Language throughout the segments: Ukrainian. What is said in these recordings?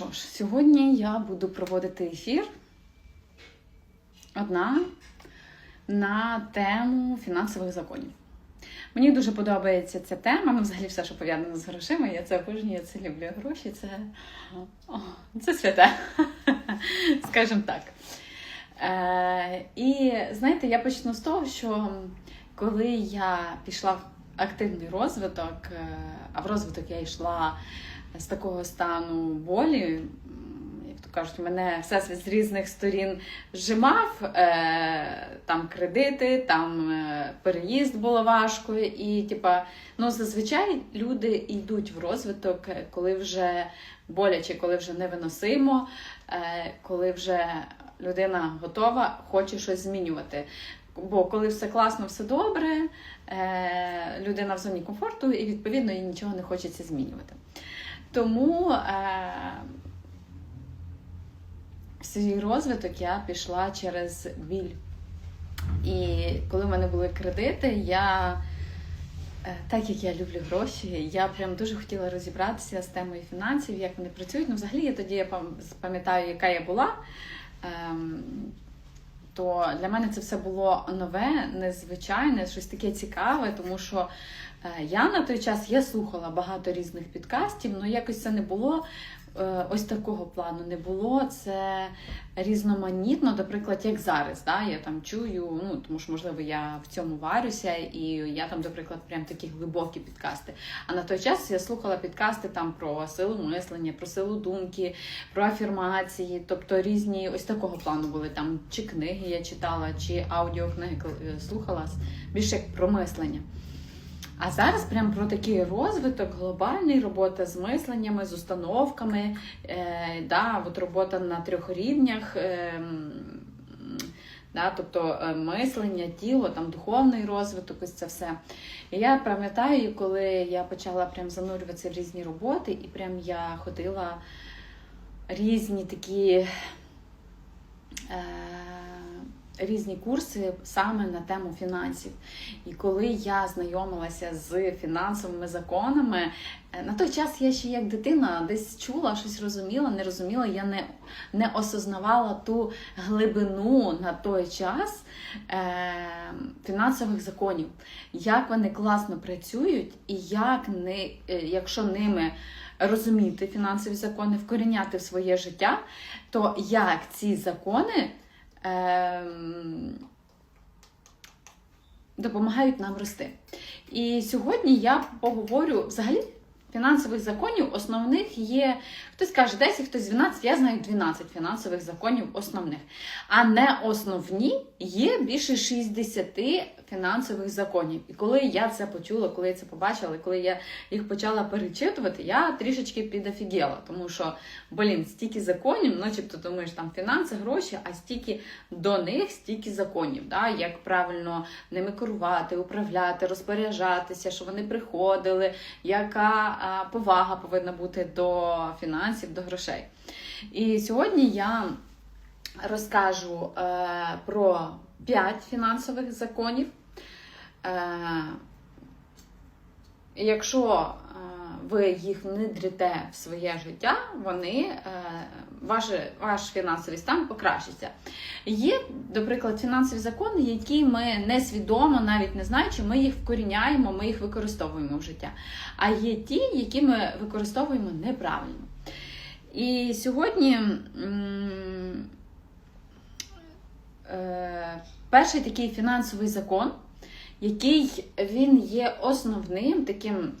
що ж, сьогодні я буду проводити ефір одна на тему фінансових законів. Мені дуже подобається ця тема, ну, взагалі все, що пов'язано з грошима. Я це обожнюю, я це люблю. Гроші це, о, це святе, скажімо так. Е, і знаєте, я почну з того, що коли я пішла в активний розвиток, е, а в розвиток я йшла з такого стану болі, як то кажуть, мене всесвіт з різних сторін зжимав, е, там кредити, там е, переїзд було важко. І, типа, ну, зазвичай люди йдуть в розвиток, е, коли вже боляче, коли вже невиносимо, коли вже людина готова, хоче щось змінювати. Бо коли все класно, все добре, людина в зоні комфорту, і відповідно їй нічого не хочеться змінювати. Тому е, в свій розвиток я пішла через біль. І коли в мене були кредити, я, е, так як я люблю гроші, я прям дуже хотіла розібратися з темою фінансів, як вони працюють. Ну, взагалі, я тоді я пам'ятаю, яка я була. Ем, то для мене це все було нове, незвичайне, щось таке цікаве, тому що я на той час я слухала багато різних підкастів, але якось це не було е, ось такого плану. Не було це різноманітно, наприклад, як зараз. Да? Я там чую, ну тому що можливо я в цьому варюся, і я там, наприклад, прям такі глибокі підкасти. А на той час я слухала підкасти там про силу мислення, про силу думки, про афірмації, тобто різні ось такого плану були там чи книги я читала, чи аудіокниги е, слухала більше як про мислення. А зараз прям про такий розвиток, глобальний робота з мисленнями, з установками, е, да, от робота на трьох рівнях. Е, Да, тобто е, мислення, тіло, там духовний розвиток, ось це все. І я пам'ятаю, коли я почала прям занурюватися в різні роботи, і прям я ходила різні такі е, різні курси саме на тему фінансів. І коли я знайомилася з фінансовими законами, е, на той час я ще як дитина десь чула, щось розуміла, не розуміла, я не, не осознавала ту глибину на той час е, фінансових законів, як вони класно працюють, і як не, е, якщо ними розуміти фінансові закони, вкоріняти в своє життя, то як ці закони допомагають нам рости. І сьогодні я поговорю взагалі. Фінансових законів основних є, хтось каже 10, хтось 12, я знаю 12 фінансових законів основних. А не основні є більше 60 фінансових законів. І коли я це почула, коли я це побачила, коли я їх почала перечитувати, я трішечки підофігела. Тому що, блін, стільки законів, начебто думаєш, там фінанси, гроші, а стільки до них, стільки законів. Да? Як правильно ними керувати, управляти, розпоряджатися, щоб вони приходили, яка повага повинна бути до фінансів, до грошей. І сьогодні я розкажу е, про 5 фінансових законів. Е, якщо ви їх внедрите в своє життя, вони, е, ваш, ваш фінансовий стан покращиться. Є, наприклад, фінансові закони, які ми несвідомо, навіть не знаючи, ми їх вкоріняємо, ми їх використовуємо в життя. А є ті, які ми використовуємо неправильно. І сьогодні е, перший такий фінансовий закон, який він є основним таким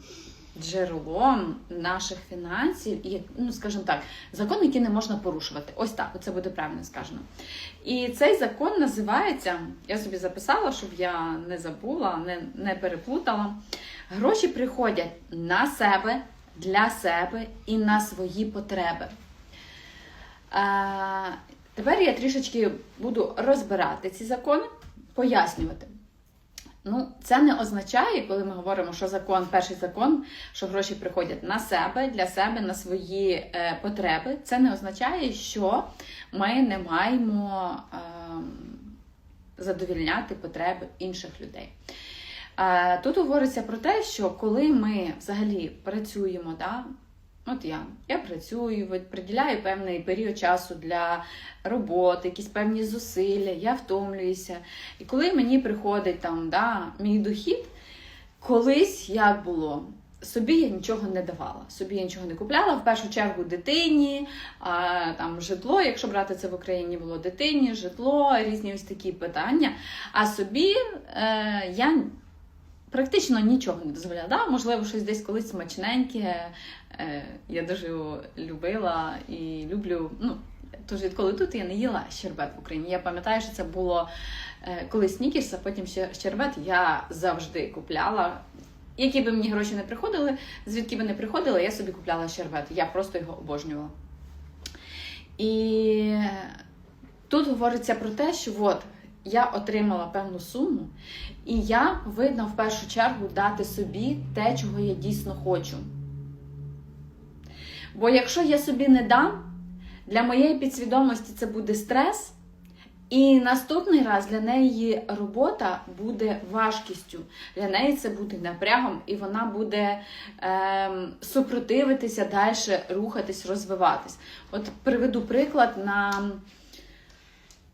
джерелом наших фінансів, і, ну, скажімо так, закон, який не можна порушувати. Ось так, це буде правильно сказано. І цей закон називається, я собі записала, щоб я не забула, не, не переплутала. Гроші приходять на себе, для себе і на свої потреби. А, тепер я трішечки буду розбирати ці закони, пояснювати. Ну, це не означає, коли ми говоримо, що закон, перший закон, що гроші приходять на себе, для себе, на свої е, потреби. Це не означає, що ми не маємо е, задовільняти потреби інших людей. Е, тут говориться про те, що коли ми взагалі працюємо, да, От я. Я працюю, приділяю певний період часу для роботи, якісь певні зусилля, я втомлююся. І коли мені приходить там, да, мій дохід, колись як було? Собі я нічого не давала, собі я нічого не купляла. В першу чергу дитині, а, там житло, якщо брати це в Україні, було дитині, житло, різні ось такі питання. А собі е, я практично нічого не дозволяла. Да, можливо, щось десь колись смачненьке. Е, я дуже любила і люблю. Ну, Тож відколи тут я не їла щербет в Україні. Я пам'ятаю, що це було е, колись снікерс, а потім ще щербет я завжди купляла. Які би мені гроші не приходили, звідки би не приходили, я собі купляла щербет. Я просто його обожнювала. І тут говориться про те, що от я отримала певну суму, і я повинна в першу чергу дати собі те, чого я дійсно хочу. Бо якщо я собі не дам, для моєї підсвідомості це буде стрес, і наступний раз для неї робота буде важкістю. Для неї це буде напрягом, і вона буде е, супротивитися далі, рухатись, розвиватись. От приведу приклад на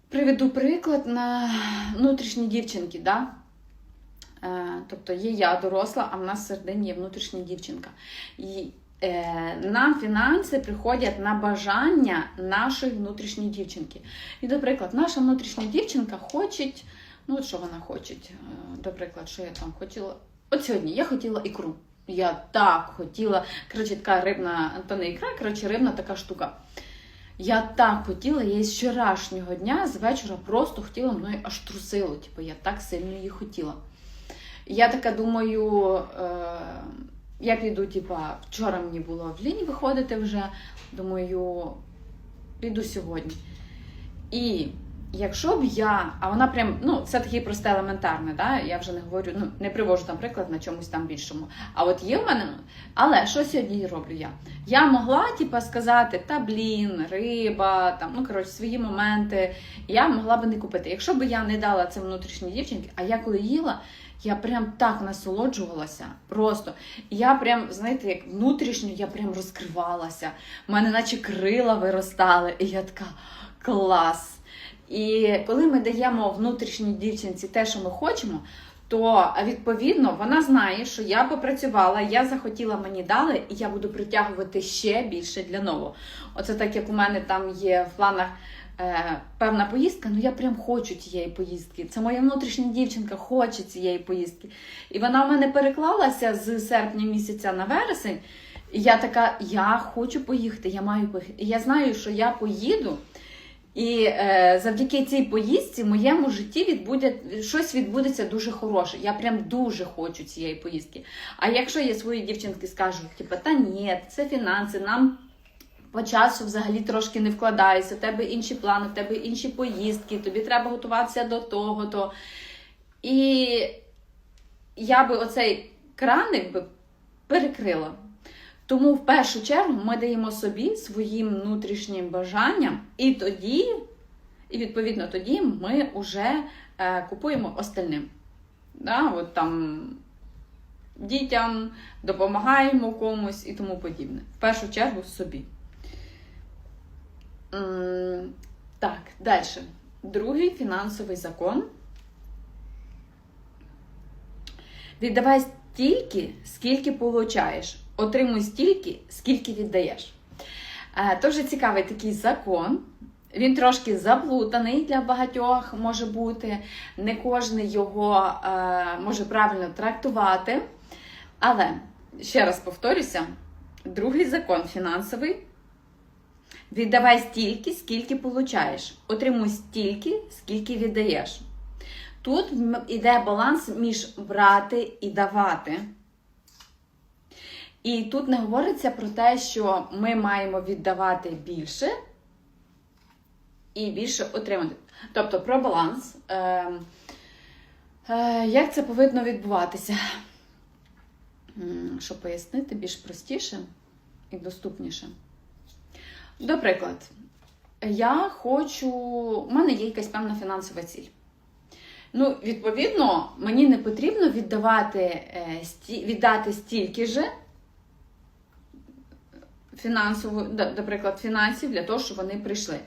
приведу приклад на внутрішні дівчинки. Да? Е, тобто є я доросла, а в нас середині є внутрішня дівчинка. І Е, нам фінанси приходять на бажання нашої внутрішньої дівчинки. І, наприклад, наша внутрішня дівчинка хоче, ну що вона хоче, наприклад, що я там хотіла. От сьогодні я хотіла ікру. Я так хотіла, коротше, така рибна, то не ікра, коротше, рибна така штука. Я так хотіла, я з вчорашнього дня з вечора просто хотіла мною аж трусило. Типу, я так сильно її хотіла. я така думаю. Е- я піду, типа, вчора мені було в лінії виходити вже. Думаю, піду сьогодні. І якщо б я, а вона прям, ну, це таке просте елементарне, да? я вже не говорю, ну, не привожу, наприклад, на чомусь там більшому. А от є в мене, ну, але що сьогодні роблю я? Я могла, типа, сказати, та блін, риба, там, ну, коротше, свої моменти. Я могла би не купити. Якщо б я не дала це внутрішній дівчинки, а я коли їла, я прям так насолоджувалася. Просто. Я прям, знаєте, як внутрішньо я прям розкривалася. У мене наче крила виростали. І я така клас. І коли ми даємо внутрішній дівчинці те, що ми хочемо, то відповідно вона знає, що я попрацювала, я захотіла, мені дали, і я буду притягувати ще більше для нового. Оце так як у мене там є в планах е, певна поїздка, ну я прям хочу цієї поїздки. Це моя внутрішня дівчинка хоче цієї поїздки. І вона в мене переклалася з серпня місяця на вересень. І я така, я хочу поїхати, я маю поїхати. І я знаю, що я поїду. І е, завдяки цій поїздці в моєму житті відбуде, щось відбудеться дуже хороше. Я прям дуже хочу цієї поїздки. А якщо я свої дівчинки скажу, типу, та ні, це фінанси, нам по часу взагалі трошки не вкладається, у тебе інші плани, у тебе інші поїздки, тобі треба готуватися до того. то І я би оцей краник би перекрила. Тому в першу чергу ми даємо собі своїм внутрішнім бажанням, і тоді, і відповідно тоді ми вже е, купуємо остальним. Да, от там Дітям допомагаємо комусь і тому подібне. В першу чергу собі. Так, далі. Другий фінансовий закон. Віддавай стільки, скільки получаєш. Отримуй стільки, скільки віддаєш. Дуже цікавий такий закон. Він трошки заплутаний для багатьох може бути. Не кожен його е, може правильно трактувати. Але, ще раз повторюся: другий закон фінансовий Віддавай стільки, скільки получаєш. Отримуй стільки, скільки віддаєш. Тут йде баланс між брати і давати. І тут не говориться про те, що ми маємо віддавати більше і більше отримати. Тобто про баланс. Е, е, Як це повинно відбуватися? Щоб пояснити більш простіше і доступніше. Наприклад, я хочу, у мене є якась певна фінансова ціль. Ну, відповідно, мені не потрібно віддавати, е, віддати стільки же, фінансову, наприклад, фінансів для того, щоб вони прийшли.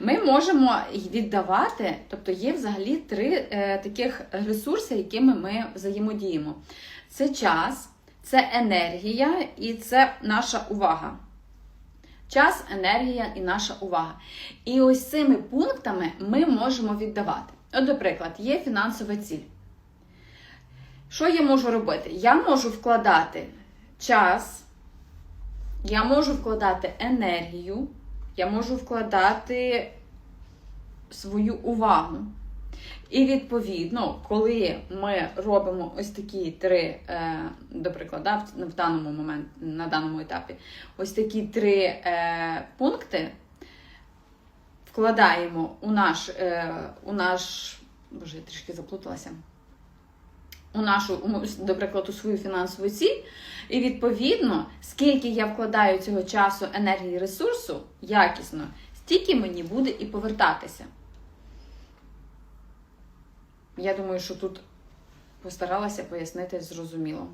Ми можемо віддавати, тобто є взагалі три е, таких ресурси, якими ми взаємодіємо: це час, це енергія і це наша увага. Час, енергія і наша увага. І ось цими пунктами ми можемо віддавати. От, наприклад, є фінансова ціль. Що я можу робити? Я можу вкладати час, я можу вкладати енергію, я можу вкладати свою увагу. І відповідно, коли ми робимо ось такі три, е, до прикладу, в, даному момент, на даному етапі, ось такі три е, пункти вкладаємо у наш, е, у наш, боже, я трішки заплуталася. У нашу, у- до прикладу, свою фінансову ціль, і відповідно, скільки я вкладаю цього часу, енергії, ресурсу якісно, стільки мені буде і повертатися. Я думаю, що тут постаралася пояснити зрозуміло.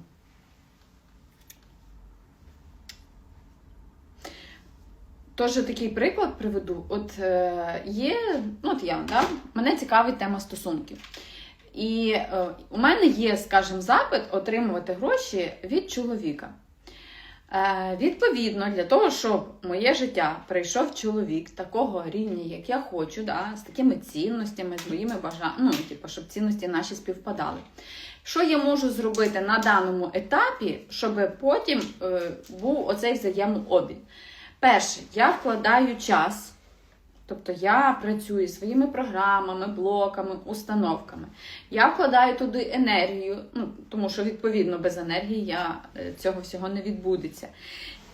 Тож такий приклад приведу. От е, є, ну от я, да, мене цікавить тема стосунків. І е, у мене є, скажімо, запит отримувати гроші від чоловіка. Е, відповідно, для того, щоб моє життя прийшов чоловік такого рівня, як я хочу, да, з такими цінностями, з моїми бажаннями, ну, типу, щоб цінності наші співпадали. Що я можу зробити на даному етапі, щоб потім е, був оцей взаємообмін? Перше, я вкладаю час. Тобто я працюю своїми програмами, блоками, установками. Я вкладаю туди енергію, ну, тому що, відповідно, без енергії я, е, цього всього не відбудеться.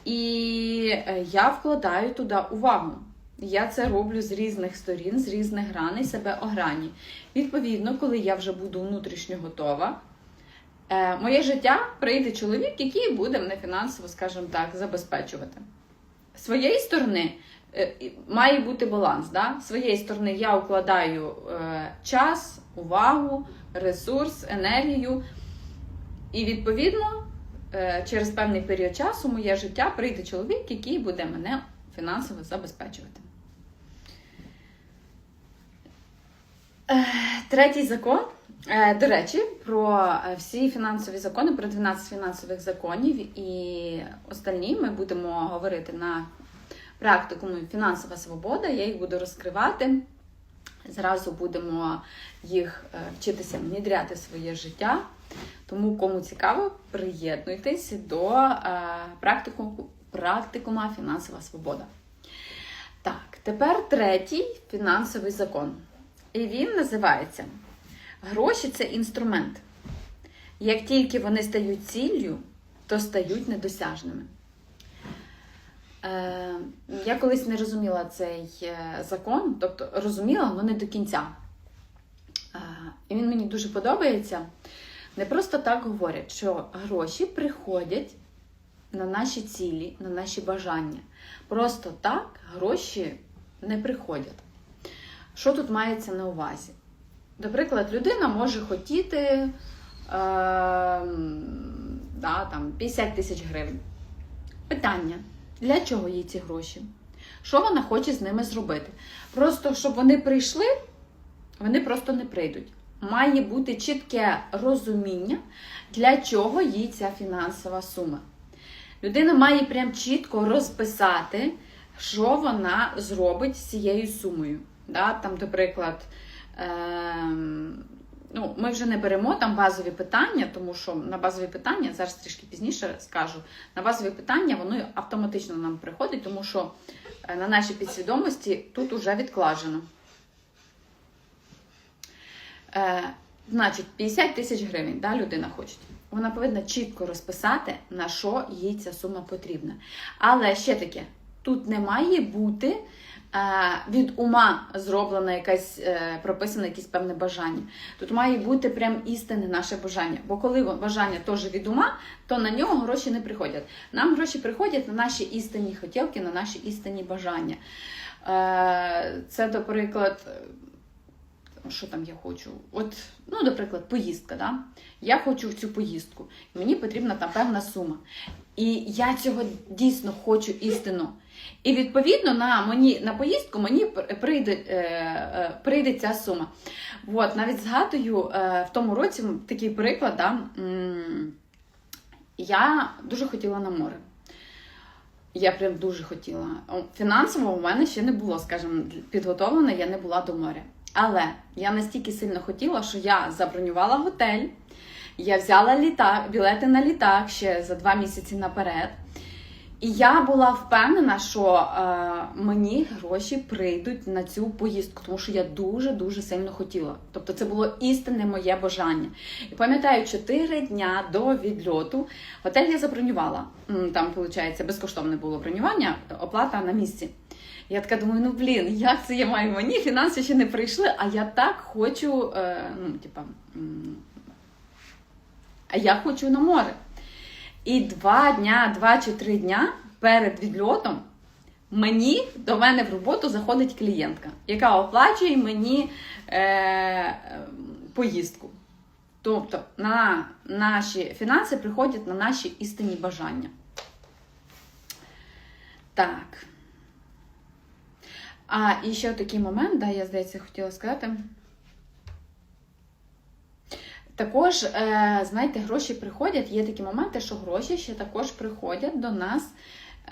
І е, я вкладаю туди увагу. Я це роблю з різних сторін, з різних граней себе ограні. Відповідно, коли я вже буду внутрішньо готова, е, моє життя прийде чоловік, який буде мене фінансово, скажімо так, забезпечувати. З своєї сторони має бути баланс. Да? З своєї сторони я укладаю е, час, увагу, ресурс, енергію. І відповідно, е, через певний період часу моє життя прийде чоловік, який буде мене фінансово забезпечувати. Е, Третій закон. Е, До речі, про е, всі фінансові закони, про 12 фінансових законів і остальні ми будемо говорити на практикумі фінансова свобода. Я їх буду розкривати. Зразу будемо їх е, вчитися внідряти в своє життя. Тому, кому цікаво, приєднуйтесь до е, практику, практикума фінансова свобода. Так, тепер третій фінансовий закон. І він називається Гроші це інструмент. Як тільки вони стають ціллю, то стають недосяжними. Е, я колись не розуміла цей е, закон, тобто розуміла, але не до кінця. Е, і він мені дуже подобається. Не просто так говорять, що гроші приходять на наші цілі, на наші бажання. Просто так гроші не приходять. Що тут мається на увазі? Наприклад, людина може хотіти е, да, там, 50 тисяч гривень. Питання: для чого їй ці гроші? Що вона хоче з ними зробити? Просто щоб вони прийшли, вони просто не прийдуть. Має бути чітке розуміння, для чого їй ця фінансова сума. Людина має прям чітко розписати, що вона зробить з цією сумою. Да? Там, наприклад, ем, ну, ми вже не беремо там базові питання, тому що на базові питання, зараз трішки пізніше скажу, на базові питання воно автоматично нам приходить, тому що е, на нашій підсвідомості тут уже відкладено. Е, значить, 50 тисяч гривень да, людина хоче. Вона повинна чітко розписати, на що їй ця сума потрібна. Але ще таке, тут не має бути від ума зроблена якась, е, прописане якесь певне бажання. Тут має бути прям істинне наше бажання. Бо коли бажання теж від ума, то на нього гроші не приходять. Нам гроші приходять на наші істинні хотілки, на наші істинні бажання. Е, Це, до прикладу, що там я хочу? От, ну, наприклад, поїздка. Да? Я хочу в цю поїздку. Мені потрібна там певна сума. І я цього дійсно хочу істину. І відповідно на мені на поїздку мені прийде е, е, прийде ця сума. От, навіть згадую е, в тому році такий приклад, да, я дуже хотіла на море. Я прям дуже хотіла. Фінансово у мене ще не було, скажімо, підготовлена, я не була до моря. Але я настільки сильно хотіла, що я забронювала готель, я взяла літак, білети на літак ще за два місяці наперед. І я була впевнена, що е, мені гроші прийдуть на цю поїздку, тому що я дуже-дуже сильно хотіла. Тобто це було істинне моє бажання. І пам'ятаю, 4 дня до відльоту готель я забронювала. Там, виходить, безкоштовне було бронювання, оплата на місці. Я така думаю, ну блін, як це я маю мені? Фінанси ще не прийшли, а я так хочу, е, ну, типа, а я хочу на море. І два дня, два чи три дня перед відльотом мені до мене в роботу заходить клієнтка, яка оплачує мені е, поїздку. Тобто на наші фінанси приходять на наші істинні бажання. Так. А і ще такий момент, да, я здається, хотіла сказати. Також, е, знаєте, гроші приходять, є такі моменти, що гроші ще також приходять до нас.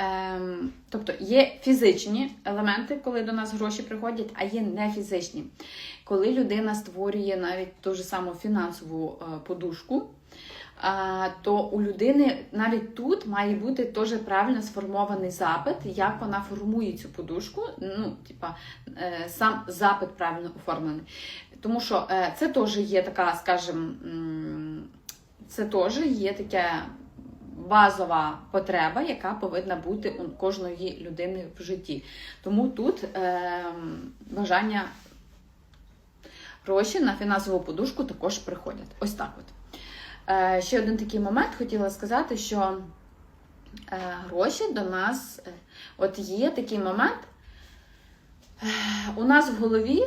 Ем, тобто є фізичні елементи, коли до нас гроші приходять, а є не фізичні. Коли людина створює навіть ту ж саму фінансову е, подушку, то у людини навіть тут має бути теж правильно сформований запит, як вона формує цю подушку. Ну, типа, е, сам запит правильно оформлений. Тому що е, це теж є така, скажімо, це теж є таке базова потреба, яка повинна бути у кожної людини в житті. Тому тут е, бажання гроші на фінансову подушку також приходять. Ось так от. Е, ще один такий момент хотіла сказати, що е, гроші до нас, е, от є такий момент, у нас в голові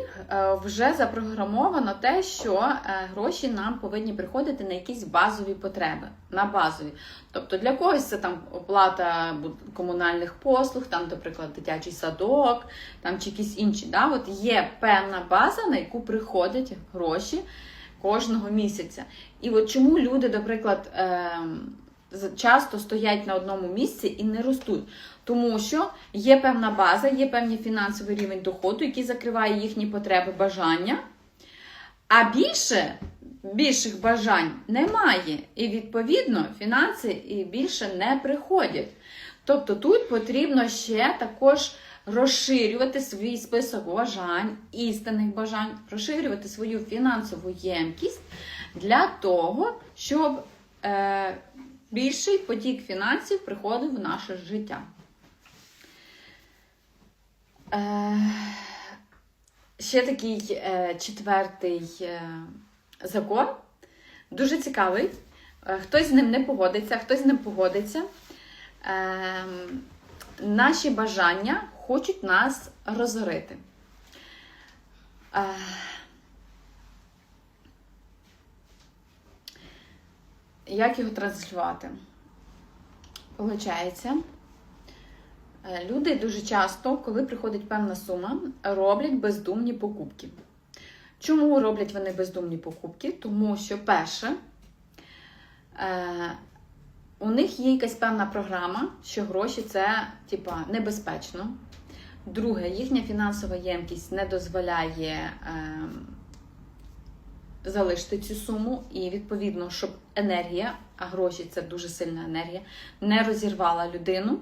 вже запрограмовано те, що гроші нам повинні приходити на якісь базові потреби. На базові. Тобто для когось це там оплата комунальних послуг, там, наприклад, дитячий садок, там чи якісь інші. Да? От Є певна база, на яку приходять гроші кожного місяця. І от чому люди, наприклад, ем, часто стоять на одному місці і не ростуть? Тому що є певна база, є певний фінансовий рівень доходу, який закриває їхні потреби, бажання. А більше більших бажань немає. І, відповідно, фінанси і більше не приходять. Тобто тут потрібно ще також розширювати свій список бажань, істинних бажань, розширювати свою фінансову ємкість для того, щоб е, більший потік фінансів приходив в наше життя. Е, Ще такий е, четвертий е, закон, дуже цікавий. Е, хтось з ним не погодиться, хтось ним погодиться. Е, Наші бажання хочуть нас розорити. Е, як його транслювати? Получається, е, люди дуже часто, коли приходить певна сума, роблять бездумні покупки. Чому роблять вони бездумні покупки? Тому що, перше, е, у них є якась певна програма, що гроші це типа, небезпечно. Друге, їхня фінансова ємкість не дозволяє е, залишити цю суму, і, відповідно, щоб енергія, а гроші це дуже сильна енергія, не розірвала людину.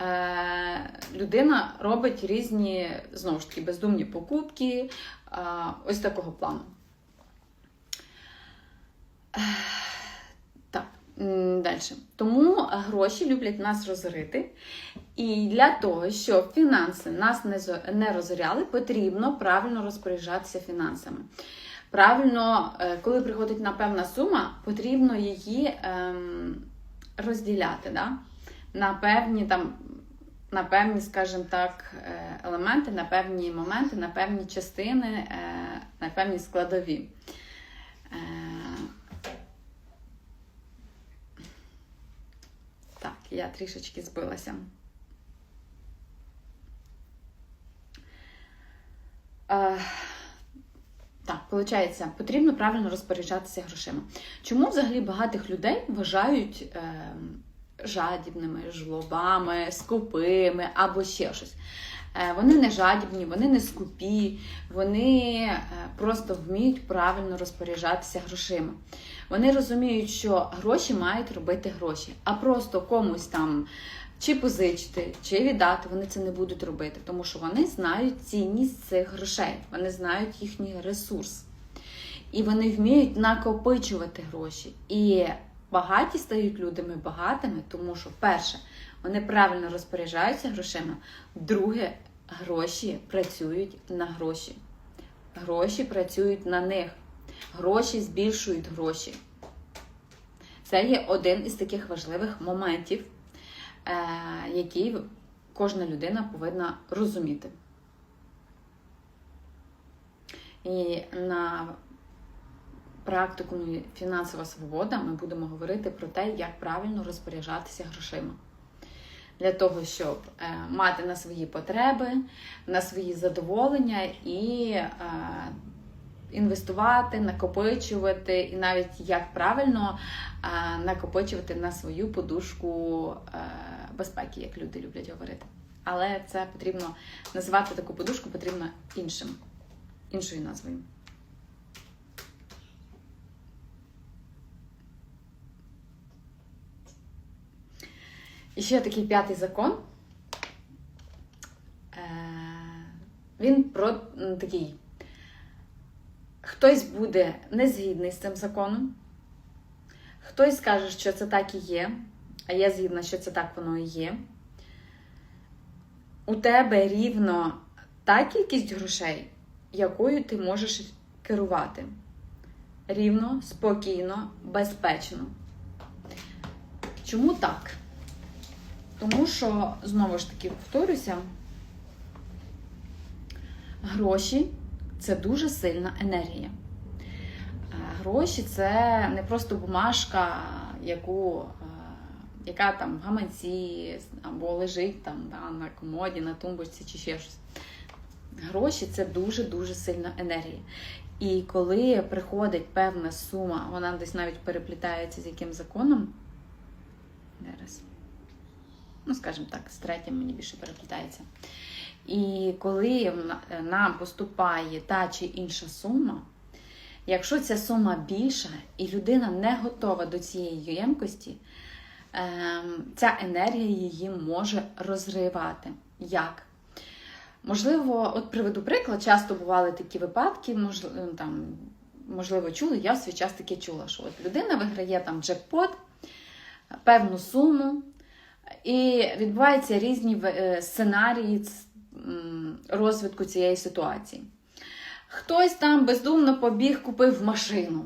Е, Людина робить різні, знову ж таки, бездумні покупки, е, ось такого плану. Е, Далі. Тому гроші люблять нас розорити. І для того, щоб фінанси нас не розоряли, потрібно правильно розпоряджатися фінансами. Правильно, е, коли приходить на певна сума, потрібно її ем, розділяти да? на певні там. На певні, скажімо так, е, елементи, на певні моменти, на певні частини, е, на певні складові. Так, я трішечки збилася. Е, Так, виходить, потрібно правильно розпоряджатися грошима. Чому взагалі багатих людей вважають е, жадібними, жлобами, скупими або ще щось? Е, вони не жадібні, вони не скупі, вони е, просто вміють правильно розпоряджатися грошима. Вони розуміють, що гроші мають робити гроші, а просто комусь там чи позичити, чи віддати, вони це не будуть робити, тому що вони знають цінність цих грошей, вони знають їхній ресурс. І вони вміють накопичувати гроші. І багаті стають людьми багатими, тому що, перше, вони правильно розпоряджаються грошима. Друге, гроші працюють на гроші. Гроші працюють на них. Гроші збільшують гроші. Це є один із таких важливих моментів, який кожна людина повинна розуміти. І на практикумі фінансова свобода ми будемо говорити про те, як правильно розпоряджатися грошима. Для того, щоб е, мати на свої потреби, на свої задоволення і е, інвестувати, накопичувати, і навіть як правильно накопичувати на свою подушку е, безпеки, як люди люблять говорити. Але це потрібно називати таку подушку потрібно іншим, іншою назвою. І ще такий п'ятий закон. Е, Він про такий. Хтось буде не згідний з цим законом, хтось скаже, що це так і є, а я згідна, що це так воно і є. У тебе рівно та кількість грошей, якою ти можеш керувати. Рівно, спокійно, безпечно. Чому так? Тому що, знову ж таки, повторюся, гроші це дуже сильна енергія. Е, Гроші це не просто бумажка, яку, е, яка там в гаманці або лежить там да, на комоді, на тумбочці чи ще щось. Гроші це дуже-дуже сильна енергія. І коли приходить певна сума, вона десь навіть переплітається з яким законом. Зараз ну, скажімо так, з третім мені більше переплітається. І коли нам поступає та чи інша сума, якщо ця сума більша і людина не готова до цієї ємкості, ем, ця енергія її може розривати. Як? Можливо, от приведу приклад, часто бували такі випадки, можливо, там, можливо, чули, я в свій час таки чула, що от людина виграє там джекпот, певну суму, і відбуваються різні е, сценарії розвитку цієї ситуації. Хтось там бездумно побіг, купив машину.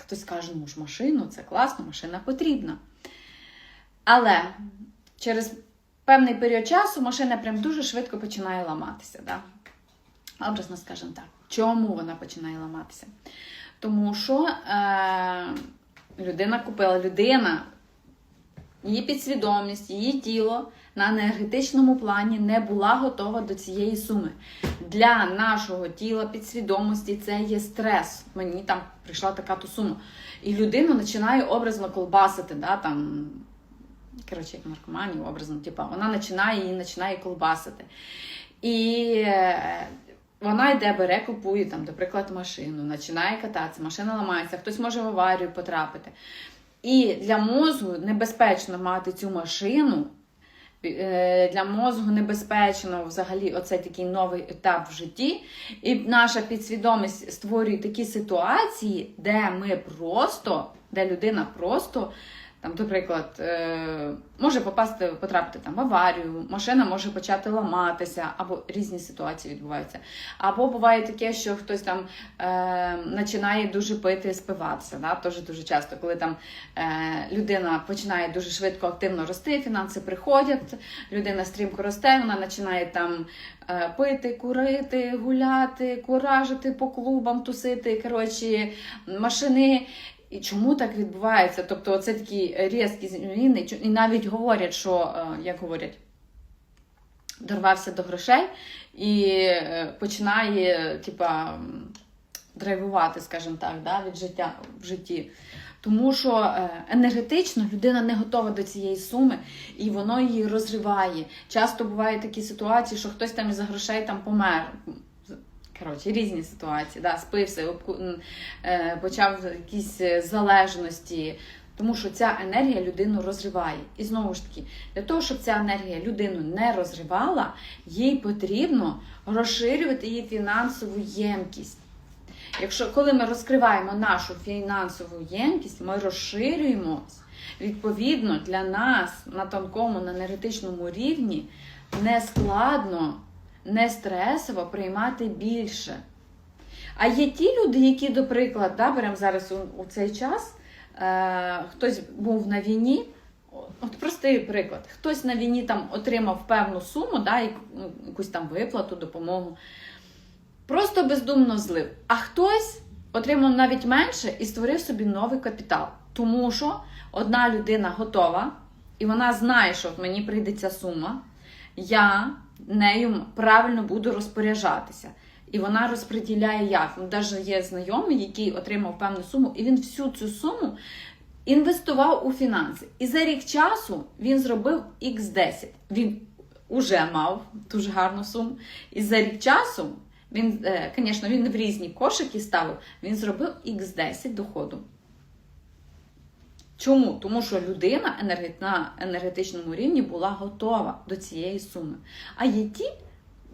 Хтось каже, ну ж машину, це класно, машина потрібна. Але через певний період часу машина прям дуже швидко починає ламатися. Да? Образно скажемо так. Чому вона починає ламатися? Тому що е, людина купила людина її підсвідомість, її тіло на енергетичному плані не була готова до цієї суми. Для нашого тіла підсвідомості це є стрес. Мені там прийшла така то сума. І людина починає образно колбасити. да, там, Коротше, як наркоманію, образно, типу, вона починає її починає колбасити. І е, вона йде, бере, купує, там, наприклад, машину, починає кататися, машина ламається, хтось може в аварію потрапити. І для мозку небезпечно мати цю машину. Е, для мозку небезпечно взагалі оцей такий новий етап в житті. І наша підсвідомість створює такі ситуації, де ми просто, де людина просто Там, наприклад, е, може попасти, потрапити там в аварію, машина може почати ламатися, або різні ситуації відбуваються. Або буває таке, що хтось там е, починає дуже пити, спиватися. Да? Теж дуже часто, коли там е, людина починає дуже швидко активно рости, фінанси приходять, людина стрімко росте, вона починає там е, пити, курити, гуляти, куражити по клубам, тусити, коротше, машини. І чому так відбувається? Тобто, це такі різкі зміни, і навіть говорять, що е, як говорять, дорвався до грошей і е, починає, типа, драйвувати, скажімо так, да, від життя в житті. Тому що е, енергетично людина не готова до цієї суми, і воно її розриває. Часто бувають такі ситуації, що хтось там із-за грошей там помер. Коротше, різні ситуації, да, спився, е, почав якісь е, залежності. Тому що ця енергія людину розриває. І знову ж таки, для того, щоб ця енергія людину не розривала, їй потрібно розширювати її фінансову ємкість. Якщо коли ми розкриваємо нашу фінансову ємкість, ми розширюємось. Відповідно, для нас на тонкому, на енергетичному рівні не складно, не стресово приймати більше. А є ті люди, які, до прикладу, да, беремо зараз у, у цей час, е, хтось був на війні. От простий приклад. Хтось на війні там отримав певну суму, да, ну, якусь там виплату, допомогу. Просто бездумно злив. А хтось отримав навіть менше і створив собі новий капітал. Тому що одна людина готова, і вона знає, що мені прийде ця сума, я нею правильно буду розпоряджатися. І вона розподіляє як. Ну, навіть є знайомий, який отримав певну суму, і він всю цю суму інвестував у фінанси. І за рік часу він зробив X10. Він уже мав дуже гарну суму. І за рік часу він, е, звісно, він в різні кошики ставив, він зробив X10 доходу. Чому? Тому що людина на енергетичному рівні була готова до цієї суми. А є ті,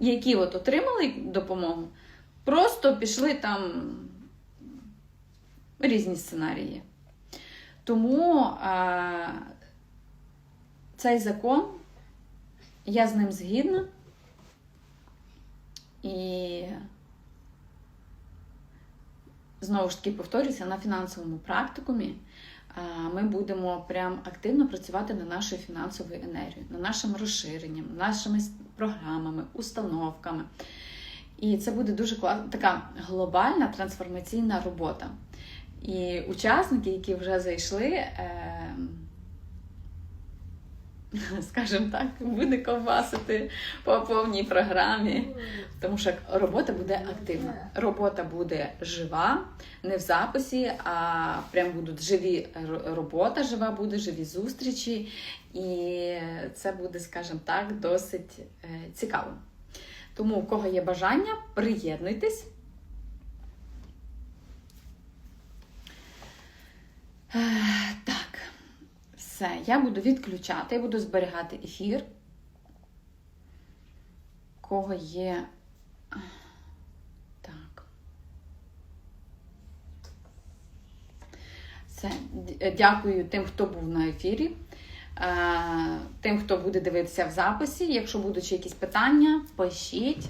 які от отримали допомогу, просто пішли там різні сценарії. Тому е, цей закон, я з ним згідна. І знову ж таки повторюся, на фінансовому практикумі а, ми будемо прям активно працювати над нашою фінансовою енергією, на нашим розширенням, нашими програмами, установками. І це буде дуже класна така глобальна трансформаційна робота. І учасники, які вже зайшли, е, скажімо так, буде ковбасити по повній програмі. Тому що робота буде активна. Робота буде жива, не в записі, а прям будуть живі робота жива буде, живі зустрічі. І це буде, скажімо так, досить е, цікаво. Тому, у кого є бажання, приєднуйтесь. Так, все, я буду відключати, я буду зберігати ефір. Кого є. Так. Все. Дякую тим, хто був на ефірі. Е, Тим, хто буде дивитися в записі. Якщо будуть якісь питання, пишіть.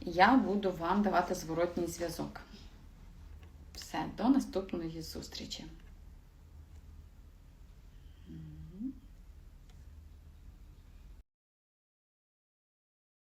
Я буду вам давати зворотній зв'язок. Все, до наступної зустрічі.